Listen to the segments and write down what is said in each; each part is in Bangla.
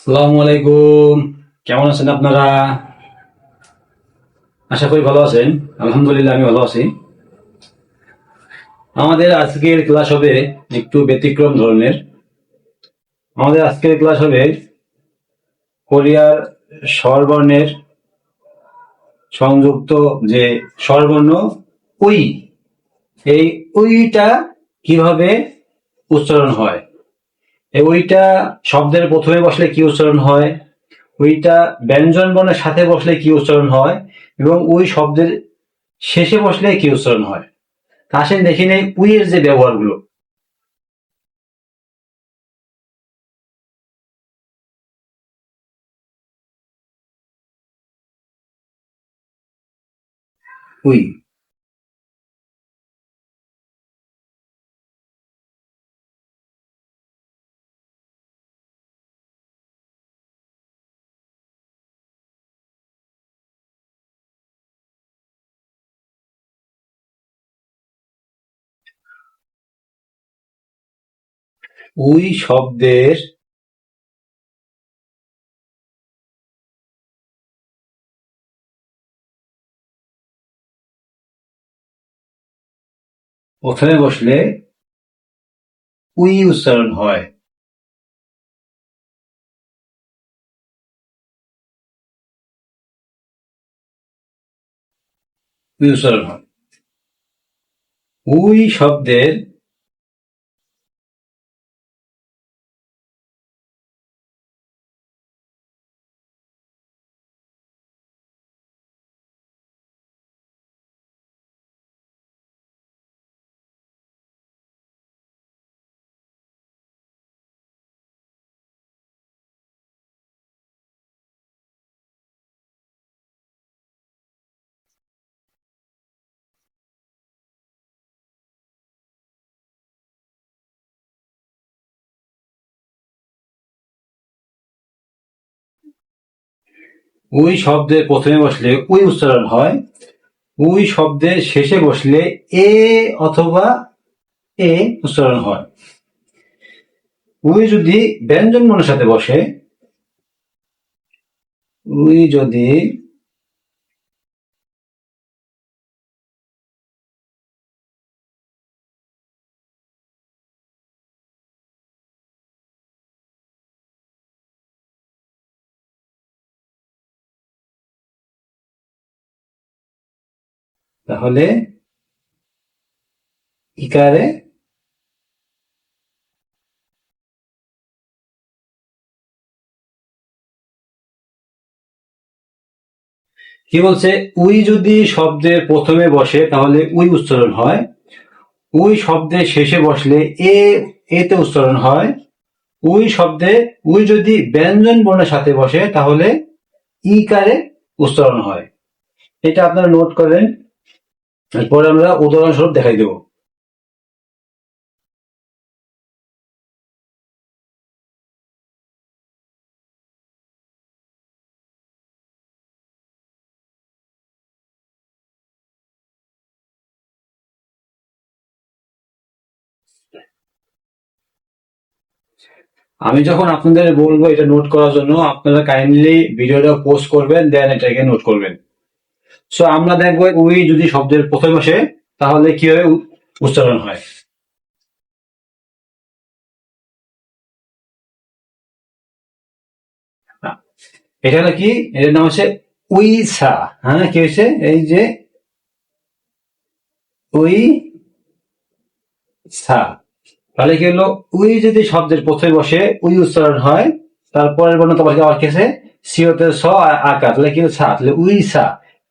আসসালামু আলাইকুম। কেমন আছেন আপনারা? আশা করি ভালো আছেন। আলহামদুলিল্লাহ, আমি ভালো আছি। আমাদের আজকের ক্লাস হবে একটু ব্যতিক্রম ধরনের। আমাদের আজকের ক্লাস হবে কোরিয়ার স্বরবর্ণের সংযুক্ত যে স্বরবর্ণ উই এই উইটা কীভাবে উচ্চারণ হয়? ওইটা শব্দের প্রথমে বসলে কি উচ্চারণ হয়? ওইটা ব্যঞ্জন বর্ণের সাথে বসলে কি উচ্চারণ হয়? এবং ওই শব্দের শেষে বসলে কি উচ্চারণ হয়? তা আসেন দেখি নেই উইয়ের যে ব্যবহারগুলো। উই। উই শব্দের প্রথমে বসলে উই উচ্চারণ হয়। উই উচ্চারণ হয়। উই শব্দের উই শব্দের প্রথমে বসলে ওই উচ্চারণ হয়, ওই শব্দের শেষে বসলে এ অথবা এ উচ্চারণ হয়। উই যদি ব্যঞ্জন মনের সাথে বসে উই যদি তাহলে ইকারে কি বলছে? উই যদি শব্দের প্রথমে বসে, তাহলে উই উচ্চারণ হয়। উই শব্দের শেষে বসলে এ, এতে উচ্চারণ হয়। উই শব্দে, উই যদি ব্যঞ্জন বর্ণের সাথে বসে, তাহলে ইকারে উচ্চারণ হয়। এটা আপনারা নোট করেন। এরপরে আমরা উদাহরণস্বরূপ দেখাই দেব। আমি যখন আপনাদের বলব এটা নোট করার জন্য, আপনারা কাইন্ডলি ভিডিওটা পোস্ট করবেন দেন এটাকে নোট করবেন। সো আমরা দেখব উই যদি শব্দের প্রথমে বসে তাহলে কীভাবে উচ্চারণ হয়? এটা হলো কি এটার নাম হচ্ছে উইসা। হ্যাঁ কি হয়েছে? এই যে উই সা তাহলে কি হলো? উই যদি শব্দের প্রথমে বসে উই উচ্চারণ হয়, তারপরের বর্ণ তোমার আবার কেছে সিওতে স আকার। তাহলে কি সা। তাহলে উইসা।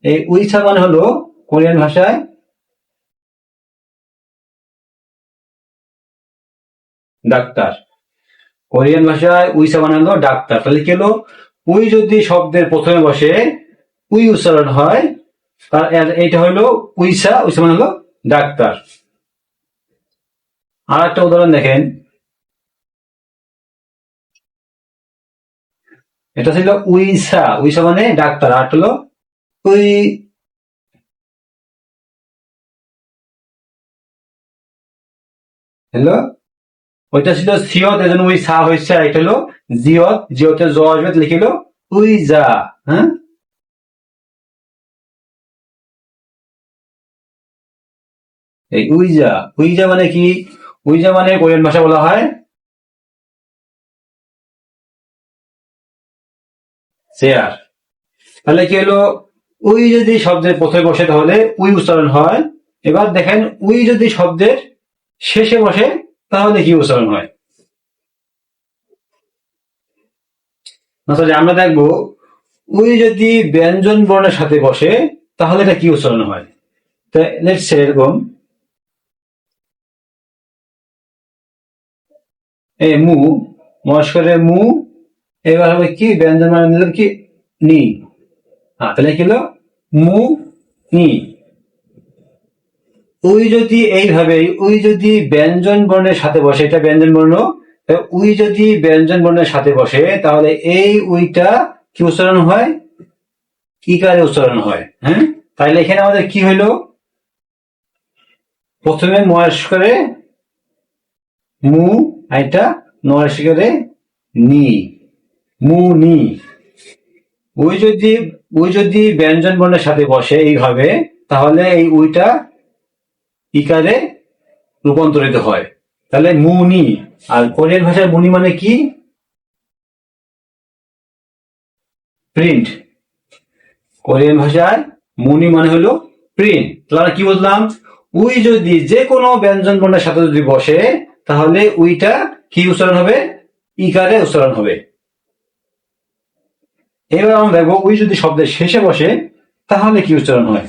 এই উইসা মানে হলো কোরিয়ান ভাষায় ডাক্তার। কোরিয়ান ভাষায় উইসা মানে হলো ডাক্তার। তাহলে কি হলো? উই যদি শব্দের প্রথমে বসে, উই উচ্চারণ হয়, তার এইটা হলো উইসা উইসা মানে হলো ডাক্তার। আর একটা উদাহরণ দেখেন। এটা ছিল উইসা উইসা মানে ডাক্তার। আর হলো উই হ্যালো ওইটা ছিল সিও এজন্য ওই সা হয়েছে, আর এটা হলো জিয়ত, জিয়তে জ আসবে কি হলো উইজা হ্যাঁ? এই উইজা উইজা মানে কি? উইজা মানে কোরিয়ান ভাষা বলা হয় চেয়ার। তাহলে কি হলো? উই যদি শব্দের প্রথমে বসে তাহলে উই উচ্চারণ হয়। এবার দেখেন, উই যদি শব্দের শেষে বসে, তাহলে কি উচ্চারণ হয়? আমরা দেখব, উই যদি ব্যঞ্জন বর্ণের সাথে বসে, তাহলে এটা কি উচ্চারণ হয়? এরকম এ মু মস্করে মু, এবার হবে কি, ব্যঞ্জন মানে কি, নি। হ্যাঁ তাহলে কি হলো? মু নি উই যদি এইভাবে, উই যদি ব্যঞ্জন বর্ণের সাথে বসে, এটা ব্যঞ্জন বর্ণ উই যদি ব্যঞ্জন বর্ণের সাথে বসে, তাহলে এই উইটা কি উচ্চারণ হয়? কি কারে উচ্চারণ হয়? হ্যাঁ? তাহলে এখানে আমাদের কি হইল প্রথমে মহেশ্বরে মু এটা মহেশ্বরে নি। মু, নি। উই যদি উই যদি ব্যঞ্জন বর্ণের সাথে বসে এইভাবে, তাহলে এই উইটা ইকারে রূপান্তরিত হয়। তাহলে মুনি, আর কোরিয়ান ভাষায় মুনি মানে কি? প্রিন্ট। কোরিয়ান ভাষায় মুনি মানে হলো প্রিন্ট। তাহলে কি বললাম? উই যদি যে কোনো ব্যঞ্জন বর্ণের সাথে যদি বসে, তাহলে উইটা কি উচ্চারণ হবে? ইকারে উচ্চারণ হবে। এবার আমরা দেখব উই যদি শব্দের শেষে বসে, তাহলে কি উচ্চারণ হয়?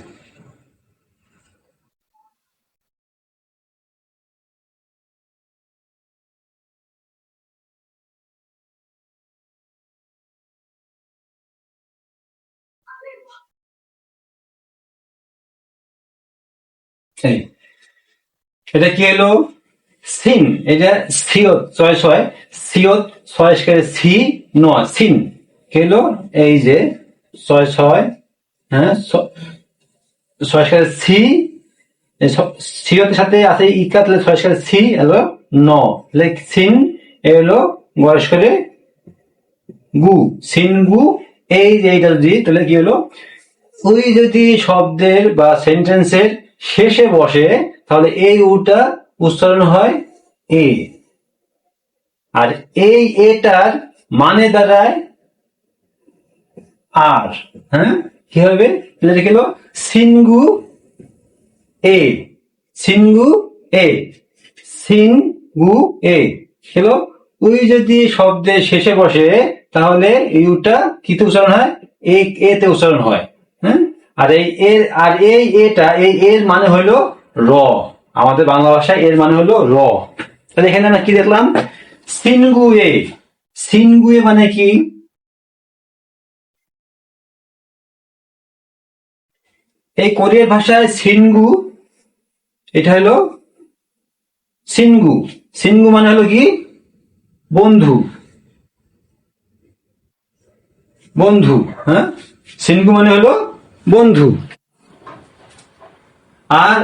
এটা কি হলো সিন, এটা সিয়ত ছয় ছয়, সিয়ত ছয় সি, নয়, সিন। হলো এই যে ছয় ছয় হ্যাঁ ছয় করে সি ছ- সাথে আছে ইকা তাহলে ছয় করে সি হলো ন। তাহলে সিন এ হলো বয়স করে গু। সিন গু, এই যে এইটা যদি, তাহলে কি হলো? ওই যদি শব্দের বা সেন্টেন্সের শেষে বসে, তাহলে এই উটা উচ্চারণ হয় এ। আর এই এটার মানে দাঁড়ায় আর হ্যাঁ? কি হবে? এটা হলো সিনগু এ সিনগু এ সিনগু এ। হলো? ওই যদি শব্দের শেষে বসে, তাহলে ইউটা কিতে উচ্চারণ হয়? এ, এতে উচ্চারণ হয় হ্যাঁ? আর এই এর, আর এই এটা, এই এর মানে হলো র। আমাদের বাংলা ভাষায় এর মানে হলো র। তাহলে এখানে আমরা কি দেখলাম? সিনগুয়ে সিনগুয়ে মানে কি? এই কোরিয়ার ভাষায় সিনগু, এটা হলো সিনগু। সিনগু মানে হলো কি? বন্ধু। বন্ধু হ্যাঁ? সিনগু মানে হলো বন্ধু। আর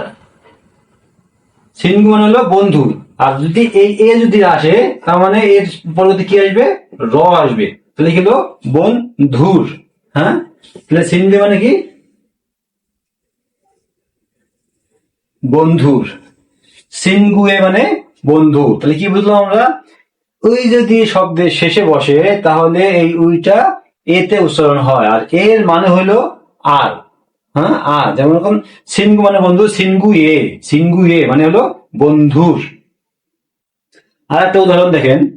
সিনগু মানে হলো বন্ধু। আর যদি এই এ যদি আসে, তার মানে এর পরবর্তী কি আসবে? র আসবে। তাহলে কি হলো? বন্ধুর হ্যাঁ? তাহলে সিনগু মানে কি? বন্ধুর। সিনগুয়ে মানে বন্ধু। তাহলে কি বুঝলাম আমরা? ওই যদি শব্দের শেষে বসে, তাহলে এই উইটা এতে উচ্চারণ হয়। আর এর মানে হলো আর। হ্যাঁ আর। যেমন রকম সিনগু মানে বন্ধু সিনগু এ সিনগু এ মানে হলো বন্ধুর। আর একটা উদাহরণ দেখেন।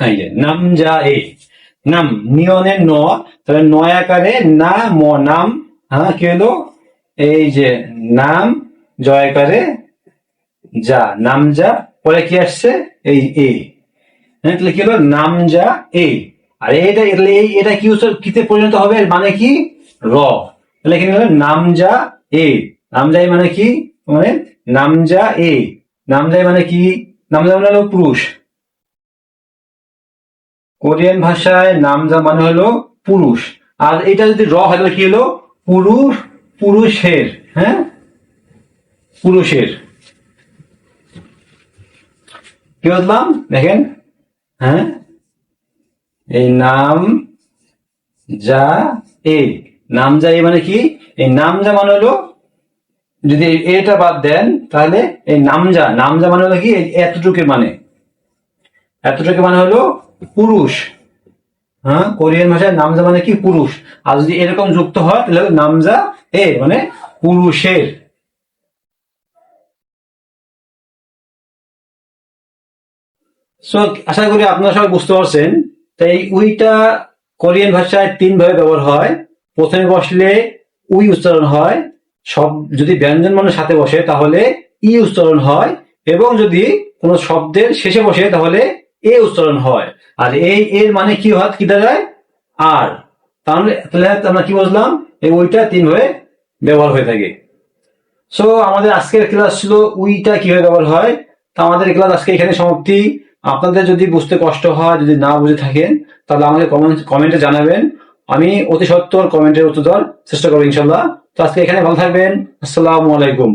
এই যে নাম যা এ। নাম নিয়নে ন, তাহলে নয় আকারে না, ম, নাম হ্যাঁ কি হলো? এই যে নাম জয়কারে যা, নাম যা, পরে কি আসছে? এই এ। হ্যাঁ তাহলে কি হলো? নাম যা এ। আর এটা এই, এটা কি কিতে পরিণত হবে? মানে কি? র। তাহলে এখানে হলো নাম যা এ। নাম যাই মানে কি? মানে নাম যা এ। নাম যাই মানে কি? নাম যা মানে হলো পুরুষ। কোরিয়ান ভাষায় নামজা মানে হলো পুরুষ। আর এটা যদি র হয়, তাহলে কি হলো? পুরুষ, পুরুষের হ্যাঁ? পুরুষের। কি বললাম? দেখেন হ্যাঁ? এই নাম যা এ। নাম যা এ মানে কি? এই নাম যা মানে হলো, যদি এটা বাদ দেন, তাহলে এই নাম নামজা নামজা মানে হলো কি? এই এতটুকুর মানে। এতটুকু মানে হলো পুরুষ। হ্যাঁ কোরিয়ান ভাষায় নামজা মানে কি পুরুষ? আর যদি এরকম যুক্ত হয়, তাহলে নামজা এ মানে পুরুষের। আশা করি আপনারা সবাই বুঝতে পারছেন। তাই উইটা কোরিয়ান ভাষায় তিন ভাবে ব্যবহার হয়। প্রথমে বসলে উই উচ্চারণ হয়। সব, যদি ব্যঞ্জন মানের সাথে বসে, তাহলে ই উচ্চারণ হয়। এবং যদি কোনো শব্দের শেষে বসে, তাহলে এ উচ্চারণ হয়। আর এই এর মানে কি হয়? কি দাঁড়ায় আর। তাহলে তাহলে আমরা কি বুঝলাম? এই ওইটা তিন ভাবে ব্যবহার হয়ে থাকে। সো আমাদের আজকের ক্লাস ছিল উইটা কীভাবে ব্যবহার হয়? তা আমাদের ক্লাস আজকে এখানে সমাপ্তি। আপনাদের যদি বুঝতে কষ্ট হয়, যদি না বুঝে থাকেন, তাহলে আমাকে কমেন্ট কমেন্টে জানাবেন। আমি অতি সত্তর কমেন্টের উত্তর দেওয়ার চেষ্টা করব ইনশাল্লাহ তো আজকে এখানে ভালো থাকবেন। আসসালামু আলাইকুম।